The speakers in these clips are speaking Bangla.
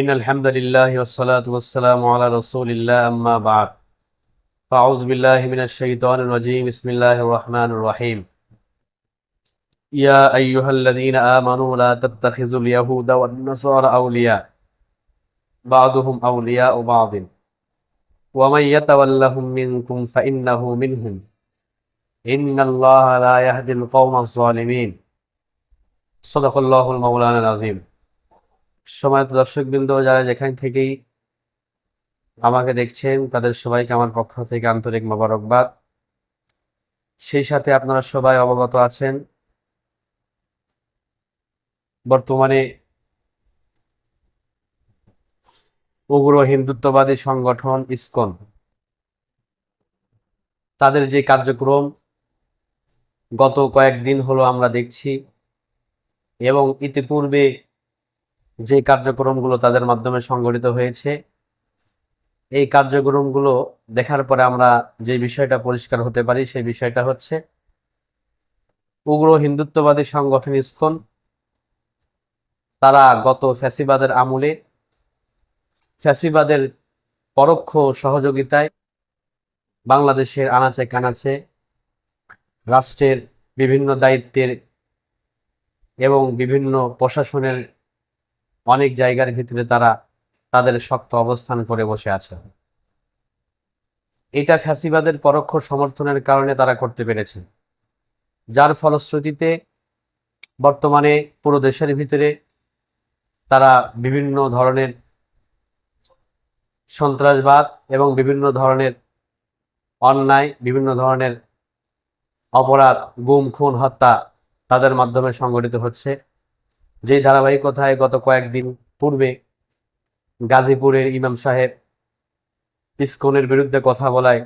إن الحمد لله والصلاة والسلام على رسول الله أما بعد. فأعوذ بالله من الشيطان الرجيم. بسم الله الرحمن الرحيم. يا أيها الذين آمنوا لا تتخذوا اليهود والنصارى أولياء. بعضهم أولياء بعض. ومن يتولهم منكم فإنه منهم. إن الله لا يهدي القوم الظالمين. صدق الله المولانا العظيم. সময়ত দর্শকবৃন্দ যারা যেখান থেকেই আমাকে দেখছেন, তাদের সবাইকে আমার পক্ষ থেকে আন্তরিক মোবারকবাদ। সেই সাথে আপনারা সবাই অবগত আছেন, বর্তমানে উগ্র হিন্দুত্ববাদী সংগঠন ইসকন, তাদের যে কার্যক্রম গত কয়েকদিন হলো আমরা দেখছি এবং ইতিপূর্বে যে কার্যক্রমগুলো তাদের মাধ্যমে সংগঠিত হয়েছে, এই কার্যক্রমগুলো দেখার পরে আমরা যে বিষয়টা পরিষ্কার হতে পারি, সেই বিষয়টা হচ্ছে উগ্র হিন্দুত্ববাদী সংগঠন ইসকন, তারা গত ফ্যাসিবাদের আমলে ফ্যাসিবাদের পরোক্ষ সহযোগিতায় বাংলাদেশের আনাচে কানাচে রাষ্ট্রের বিভিন্ন দায়িত্বের এবং বিভিন্ন প্রশাসনের অনেক জায়গার ভিতরে তারা তাদের শক্ত অবস্থান করে বসে আছে। এটা ফ্যাসিবাদের পরোক্ষ সমর্থনের কারণে তারা করতে পেরেছে। যার ফলশ্রুতিতে বর্তমানে পুরো দেশের ভিতরে তারা বিভিন্ন ধরনের সন্ত্রাসবাদ এবং বিভিন্ন ধরনের অন্যায়, বিভিন্ন ধরনের অপরাধ, গুম, খুন, হত্যা তাদের মাধ্যমে সংগঠিত হচ্ছে। যেই ধারাবাহিকতায় গত কয়েকদিন পূর্বে গাজীপুরের ইমাম সাহেব ইসকনের বিরুদ্ধে কথা বলায়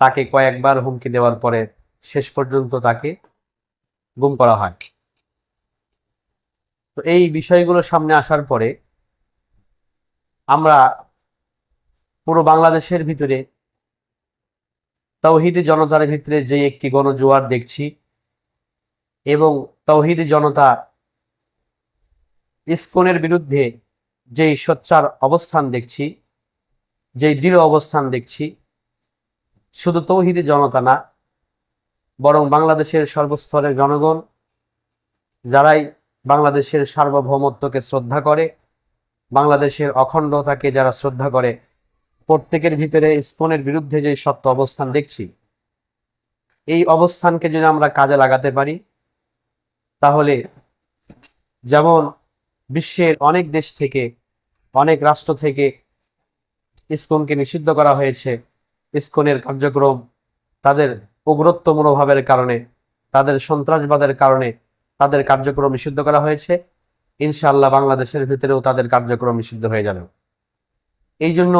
তাকে কয়েকবার হুমকি দেওয়ার পরে শেষ পর্যন্ত তাকে গুম করা হয়। তো এই বিষয়গুলো সামনে আসার পরে আমরা পুরো বাংলাদেশের ভিতরে তৌহিদি জনতার ভিতরে যে একটি গণজোয়ার দেখছি এবং তৌহিদি জনতা ইসকনের বিরুদ্ধে যেই সোচ্চার অবস্থান দেখছি, যেই দৃঢ় অবস্থান দেখছি, শুধু তৌহিদি জনতা না, বরং বাংলাদেশের সর্বস্তরের জনগণ, যারাই বাংলাদেশের সার্বভৌমত্বকে শ্রদ্ধা করে, বাংলাদেশের অখণ্ডতাকে যারা শ্রদ্ধা করে, প্রত্যেকের ভিতরে ইসকনের বিরুদ্ধে যে সত্য অবস্থান দেখছি, এই অবস্থানকে যদি আমরা কাজে লাগাতে পারি, তাহলে যেমন বিশ্বের অনেক দেশ থেকে, অনেক রাষ্ট্র থেকে ইসকনকে নিষিদ্ধ করা হয়েছে। ইসকনের কার্যক্রম তাদের উগ্রত্ব মনোভাবের কারণে, তাদের সন্ত্রাসবাদের কারণে তাদের কার্যক্রম নিষিদ্ধ করা হয়েছে। ইনশাআল্লাহ বাংলাদেশের ভিতরেও তাদের কার্যক্রম নিষিদ্ধ হয়ে যাবে। এই জন্য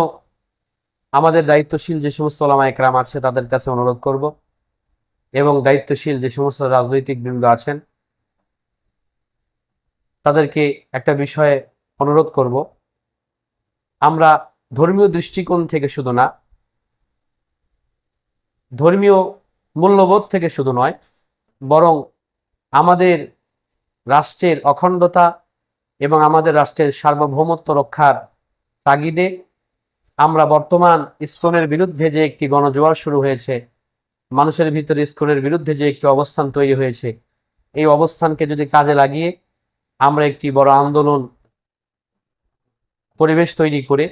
আমাদের দায়িত্বশীল যে সমস্ত ওলামা একরাম আছে তাদের কাছে অনুরোধ করব এবং দায়িত্বশীল যে সমস্ত রাজনৈতিক বৃন্দ আছেন তাদেরকে একটা বিষয়ে অনুরোধ করব। আমরা ধর্মীয় দৃষ্টিকোণ থেকে শুধু না, ধর্মীয় মূল্যবোধ থেকে শুধু নয়, বরং আমাদের রাষ্ট্রের অখণ্ডতা এবং আমাদের রাষ্ট্রের সার্বভৌমত্ব রক্ষার তাগিদে আমরা বর্তমান ইসকনের বিরুদ্ধে যে একটি গণজোয়ার শুরু হয়েছে, মানুষের ভিতরে ইসকনের বিরুদ্ধে যে একটি অবস্থান তৈরি হয়েছে, এই অবস্থানকে যদি কাজে লাগিয়ে আমরা একটি বড় আন্দোলন পরিবেশ তৈরি করে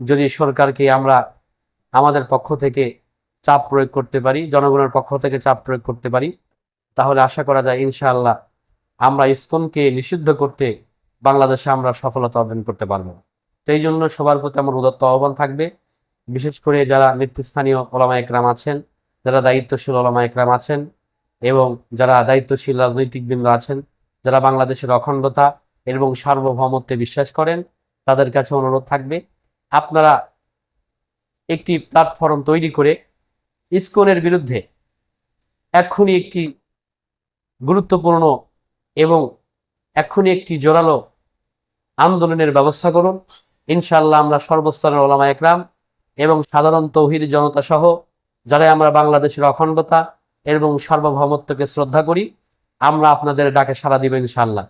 যদি সরকারকে আমরা আমাদের পক্ষ থেকে চাপ প্রয়োগ করতে পারি, জনগণের পক্ষ থেকে চাপ প্রয়োগ করতে পারি, তাহলে আশা করা যায় ইনশাআল্লাহ আমরা ইসকনকে নিষিদ্ধ করতে বাংলাদেশে আমরা সফলতা অর্জন করতে পারব। এই জন্য সবার প্রতি আমার উদত্ত আহ্বান থাকবে। বিশেষ করে যারা নেতৃস্থানীয় ওলামা একরাম আছেন, যারা দায়িত্বশীল ওলামা একরাম আছেন এবং যারা দায়িত্বশীল রাজনৈতিক বৃন্দ আছেন যারা বাংলাদেশের অখণ্ডতা এবং সার্বভৌমত্বে বিশ্বাস করেন, তাদের কাছে অনুরোধ থাকবে, আপনারা একটি প্ল্যাটফর্ম তৈরি করে ইসকনের বিরুদ্ধে এক্ষুনি একটি গুরুত্বপূর্ণ এবং এক্ষুনি একটি জোরালো আন্দোলনের ব্যবস্থা করুন। ইনশাল্লাহ আমরা সর্বস্তরের ওলামা একরাম এবং সাধারণ তৌহিদ জনতা সহ যারা আমরা বাংলাদেশের অখণ্ডতা এবং সার্বভৌমত্বকে শ্রদ্ধা করি আমরা আপনাদের ডাকে সাড়া দিব ইনশাল্লাহ